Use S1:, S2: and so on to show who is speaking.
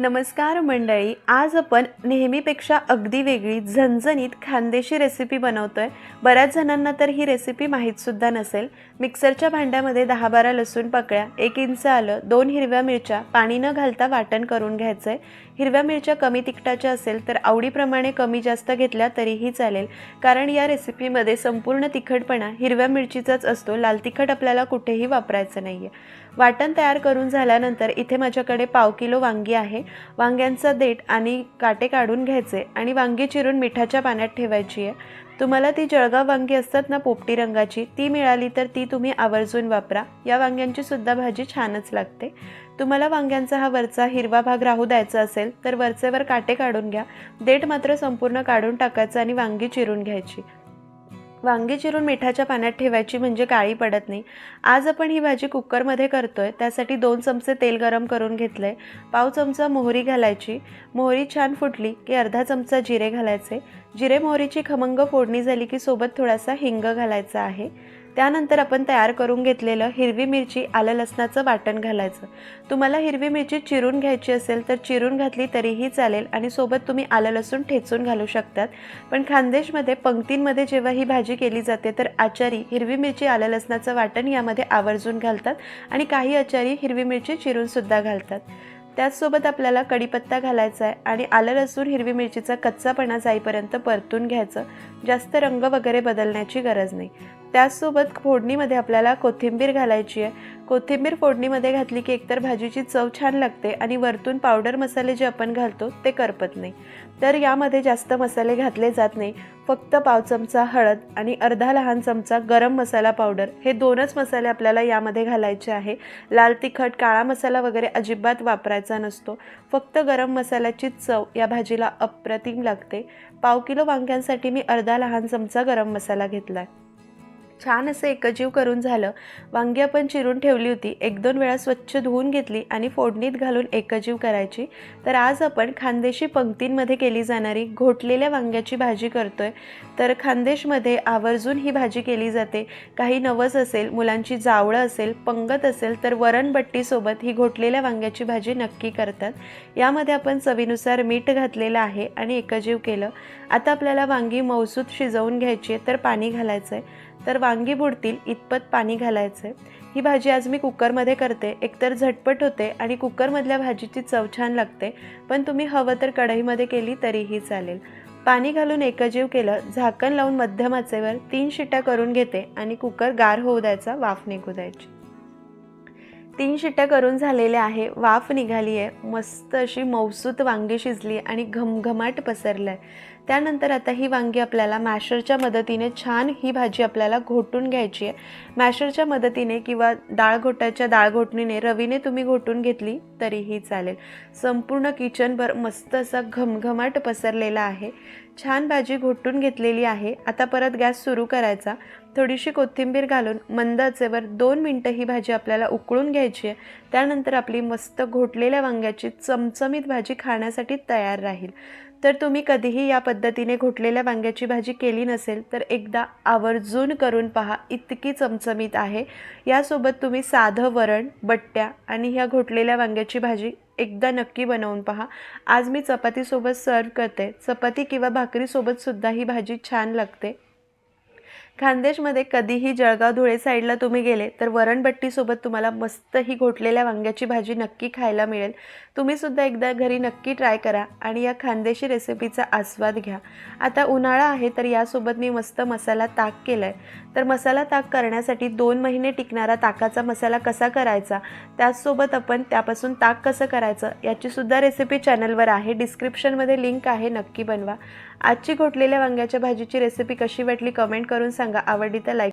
S1: नमस्कार मंडळी आज आपण नेहमीपेक्षा अगदी वेगळी झणझणीत खानदेशी रेसिपी बनवतोय. बऱ्याच जणांना तर ही रेसिपी माहीतसुद्धा नसेल. मिक्सरच्या भांड्यामध्ये दहा बारा लसूण पकळ्या एक इंच आलं दोन हिरव्या मिरच्या पाणी न घालता वाटण करून घ्यायचं आहे हिरव्या मिरच्या कमी तिखटाच्या असेल तर आवडीप्रमाणे कमी जास्त घेतल्या तरीही चालेल. कारण या रेसिपीमध्ये संपूर्ण तिखटपणा हिरव्या मिरचीचाच असतो. लाल तिखट आपल्याला कुठेही वापरायचं नाही आहे वाटण तयार करून झाल्यानंतर इथे माझ्याकडे पाव किलो वांगी आहे. वांग्यांचा देठ आणि काटे काढून घ्यायचे आणि वांगी चिरून मिठाच्या पाण्यात ठेवायची आहे. तुम्हाला ती जळगाव वांगी असतात ना पोपटी रंगाची ती मिळाली तर ती तुम्ही आवर्जून वापरा. या वांग्यांची सुद्धा भाजी छानच लागते. तुम्हाला वांग्यांचा हा वरचा हिरवा भाग राहू द्यायचा असेल तर वरचेवर काटे काढून घ्या. देठ मात्र संपूर्ण काढून टाकायचं आणि वांगी चिरून घ्यायची. वांगी चिरून मिठाच्या पाण्यात ठेवायची म्हणजे काळी पडत नाही. आज आपण ही भाजी कुकरमध्ये करतो आहे त्यासाठी दोन चमचे तेल गरम करून घेतलं आहे पाव चमचा मोहरी घालायची. मोहरी छान फुटली की अर्धा चमचा जिरे घालायचे. जिरे मोहरीची खमंग फोडणी झाली की सोबत थोडासा हिंग घालायचा आहे. त्यानंतर आपण तयार करून घेतलेलं हिरवी मिरची आलं लसणाचं वाटण घालायचं. तुम्हाला हिरवी मिरची चिरून घ्यायची असेल तर चिरून घातली तरीही चालेल आणि सोबत तुम्ही आलं लसूण ठेचून घालू शकतात. पण खानदेशमध्ये पंक्तींमध्ये जेव्हा ही भाजी केली जाते तर आचारी हिरवी मिरची आलं लसणाचं वाटण यामध्ये आवर्जून घालतात आणि काही आचारी हिरवी मिरची चिरूनसुद्धा घालतात. त्याचसोबत आपल्याला कढीपत्ता घालायचा आहे आणि आलं लसूण हिरवी मिरचीचा कच्चापणा जाईपर्यंत परतून घ्यायचं. जास्त रंग वगैरे बदलण्याची गरज नाही. त्याचसोबत फोडणीमध्ये आपल्याला कोथिंबीर घालायची आहे. कोथिंबीर फोडणीमध्ये घातली की एकतर भाजीची चव छान लागते आणि वरतून पावडर मसाले जे आपण घालतो ते करपत नाही. तर यामध्ये जास्त मसाले घातले जात नाही. फक्त पाव चमचा हळद आणि अर्धा लहान चमचा गरम मसाला पावडर हे दोनच मसाले आपल्याला यामध्ये घालायचे आहे. लाल तिखट काळा मसाला वगैरे अजिबात वापरायचा नसतो. फक्त गरम मसाल्याची चव या भाजीला अप्रतिम लागते. पाव किलो वांग्यांसाठी मी अर्धा लहान चमचा गरम मसाला घेतला आहे छान असं एकजीव करून झालं. वांगी आपण चिरून ठेवली होती. एक दोन वेळा स्वच्छ धुवून घेतली आणि फोडणीत घालून एकजीव करायची. तर आज आपण खानदेशी पंक्तींमध्ये केली जाणारी घोटलेल्या वांग्याची भाजी करतोय. तर खानदेशमध्ये आवर्जून ही भाजी केली जाते. काही नवस असेल मुलांची जावळं असेल पंगत असेल तर वरणबट्टीसोबत ही घोटलेल्या वांग्याची भाजी नक्की करतात. यामध्ये आपण चवीनुसार मीठ घातलेलं आहे आणि एकजीव केलं. आता आपल्याला वांगी मौसूत शिजवून घ्यायची आहे तर पाणी घालायचं आहे तर वांगी बुडतील इतपत पाणी घालायचं. ही भाजी आज मी कुकरमध्ये करते. एकतर झटपट होते आणि कुकरमधल्या भाजीची चव छान लागते पण तुम्ही हवं तर कढईमध्ये केली तरीही चालेल. पाणी घालून एकजीव केलं झाकण लावून मध्यम आचेवर तीन शिट्या करून घेते आणि कुकर गार होऊ द्यायचा वाफ निघू द्यायची. तीन शिट्ट्या करून झालेल्या आहे वाफ निघाली आहे मस्त अशी मौसूत वांगी शिजली आणि घमघमाट पसरलं आहे त्यानंतर आता ही वांगी आपल्याला मॅशरच्या मदतीने छान ही भाजी आपल्याला घोटून घ्यायची आहे. मॅशरच्या मदतीने किंवा डाळ घोटाच्या डाळ घोटणीने रवीने तुम्ही घोटून घेतली तरीही चालेल. संपूर्ण किचनभर मस्त असा घमघमाट पसरलेला आहे. छान भाजी घोटून घेतलेली आहे. आता परत गॅस सुरू करायचा. थोडीशी कोथिंबीर घालून मंद आचेवर दोन मिनटं ही भाजी आपल्याला उकळून घ्यायची आहे. त्यानंतर आपली मस्त घोटलेल्या वांग्याची चमचमीत भाजी खाण्यासाठी तयार राहील. तर तुम्ही कधीही या पद्धतीने घोटलेल्या वांग्याची भाजी केली नसेल तर एकदा आवर्जून करून पहा इतकी चमचमीत आहे. यासोबत तुम्ही साधं वरण बट्ट्या आणि ह्या घोटलेल्या वांग्याची भाजी एकदा नक्की बनवून पहा. आज मी चपातीसोबत सर्व करते. चपाती किंवा भाकरीसोबतसुद्धा ही भाजी छान लागते. खानदेशमध्ये कधीही जळगाव धुळे साईडला तुम्ही गेले तर वरणबट्टीसोबत तुम्हाला मस्त ही घोटलेल्या वांग्याची भाजी नक्की खायला मिळेल. तुम्हीसुद्धा एकदा घरी नक्की ट्राय करा आणि या खानदेशी रेसिपीचा आस्वाद घ्या. आता उन्हाळा आहे तर यासोबत मी मस्त मसाला ताक केला आहे तर मसाला ताक करण्यासाठी दोन महिने टिकणारा ताकाचा मसाला कसा करायचा त्याचसोबत आपण त्यापासून ताक कसं करायचं याचीसुद्धा रेसिपी चॅनलवर आहे. डिस्क्रिप्शनमध्ये लिंक आहे नक्की बनवा. आजची घोटलेल्या वांग्याच्या भाजीची रेसिपी कशी वाटली कमेंट करून सांगा आवडली तर लाईक